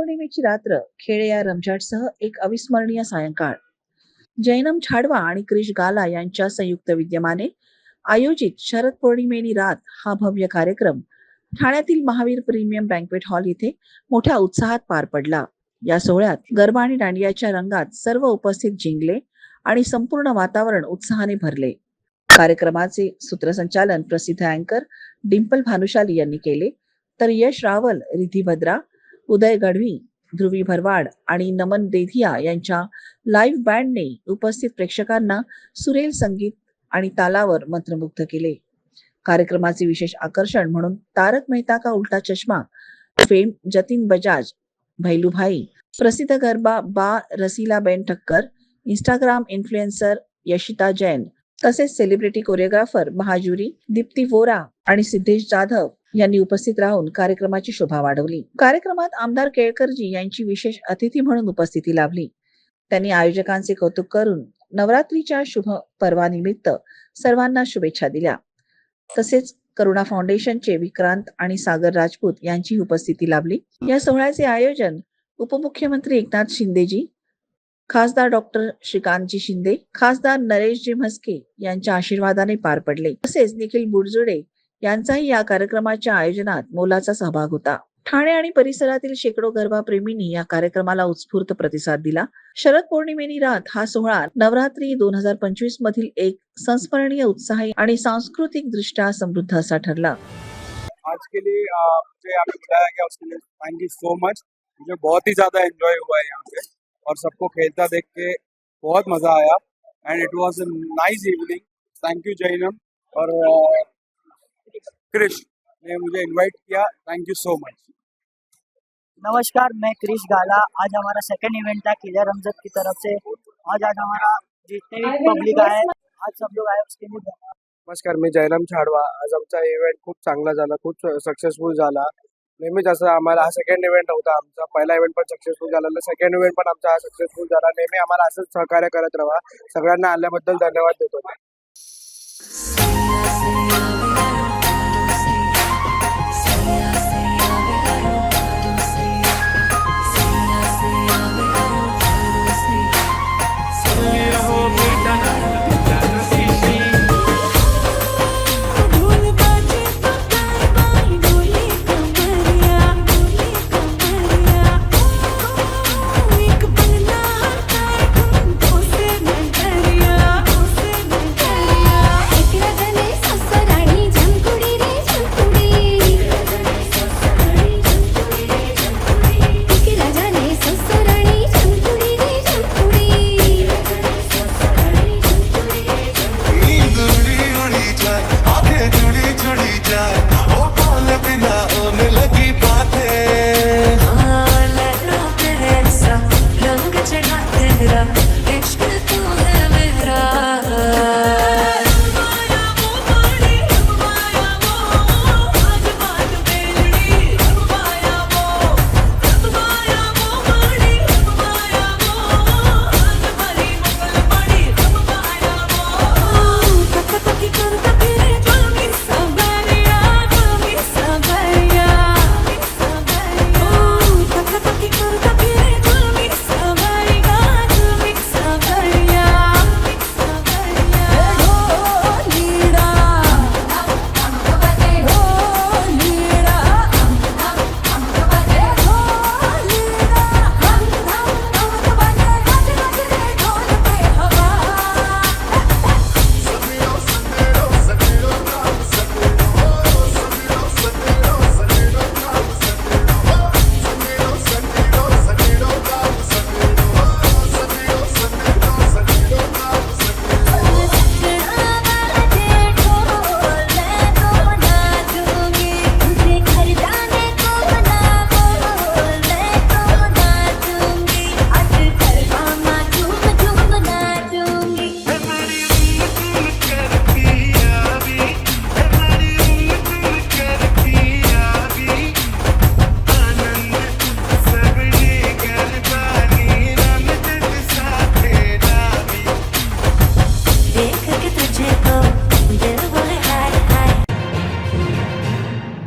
पौर्णिमेची रात्र खेळे या रमझाटसह एक अविस्मरणीय सायंकाळ. जैनम छाडवा आणि क्रिश गाला यांच्या संयुक्त विद्यमाने आयोजित शरद पौर्णिमेनी रात हा भव्य कार्यक्रम ठाण्यातील महावीर प्रीमियम बँकवेट हॉल इथे मोठ्या उत्साहात पार पडला. या सोहळ्यात गरबा आणि दांडियाच्या रंगात सर्व उपस्थित जिंकले आणि संपूर्ण वातावरण उत्साहाने भरले. कार्यक्रमाचे सूत्रसंचालन प्रसिद्ध अँकर डिंपल भानुशाली यांनी केले तर यश रावल रिधी भद्रा उदय गढवी ध्रुवी भरवाड आणि नमन देधिया यांच्या लाईव्ह बँडने उपस्थित प्रेक्षकांना सुरेल संगीत आणि तालावर मंत्रमुग्ध केले. कार्यक्रमाचे विशेष आकर्षण म्हणून तारक मेहता का उलटा चष्मा फेम जतीन बजाज भैलूभाई प्रसिद्ध गरबा बा रसीलाबेन ठक्कर इंस्टाग्राम इन्फ्लुएन्सर यशिता जैन तसेच सेलिब्रिटी कोरिओग्राफर महाजुरी दीप्ती वोरा आणि सिद्धेश जाधव यांनी उपस्थित राहून कार्यक्रमाची शोभा वाढवली. कार्यक्रमात आमदार केळकरजी यांची विशेष अतिथी म्हणून उपस्थिती लाभली. त्यांनी आयोजकांचे कौतुक करून नवरात्रीच्या शुभ पर्वानिमित्त सर्वांना शुभेच्छा दिल्या. तसेच करुणा फाउंडेशनचे विक्रांत आणि सागर राजपूत यांची उपस्थिती लाभली. या सोहळ्याचे आयोजन उपमुख्यमंत्री एकनाथ शिंदेजी खासदार डॉक्टर श्रीकांतजी शिंदे खासदार नरेशजी म्हस्के यांच्या आशीर्वादाने पार पडले. तसेच निखिल बुडजुडे यांचाही या कार्यक्रमाच्या आयोजनात मोलाचा सहभाग होता. ठाणे आणि परिसरातील शेकडो गर्भाप्रेमींनी या कार्यक्रमाला उत्स्फूर्त प्रतिसाद दिला. शरद पौर्णिमेनी रात हा सोहळा नवरात्री दोन हजार पंचवीस मधील एक संस्मरणीय उत्साही आणि सांस्कृतिक दृष्ट्या समृद्ध असा ठरला. आज के लिए मुझे यहाँ पे बुलाया गया उसके लिए. थैंक यू सो मच मुझे बहुत ही ज्यादा एंजॉय हुआ है यहाँ पे. और सबको खेलता देख के बहुत मजा आया। And it was a nice evening thank you Jainam और क्रिश ने मुझे इनवाइट किया. थैंक यू सो मच नमस्कार मैं क्रिश गाला. आज हमारा सेकंड इवेंट था किलर रमजत की तरफ से। आज आज हमारा जितने भी पब्लिक आए आज सब लोग आए उसके लिए नमस्कार मी जयराम छाडवा आज आमचा इव्हेंट खूप चांगला झाला खूप सक्सेसफुल झाला. नेहमीच असं आम्हाला हा सेकंड इव्हेंट होता आमचा. पहिला इव्हेंट पण सक्सेसफुल झाला. सेकंड इव्हेंट पण आमचा हा सक्सेसफुल झाला. नेहमी आम्हाला असंच सहकार्य करत राहा. सगळ्यांना आल्याबद्दल धन्यवाद देतो.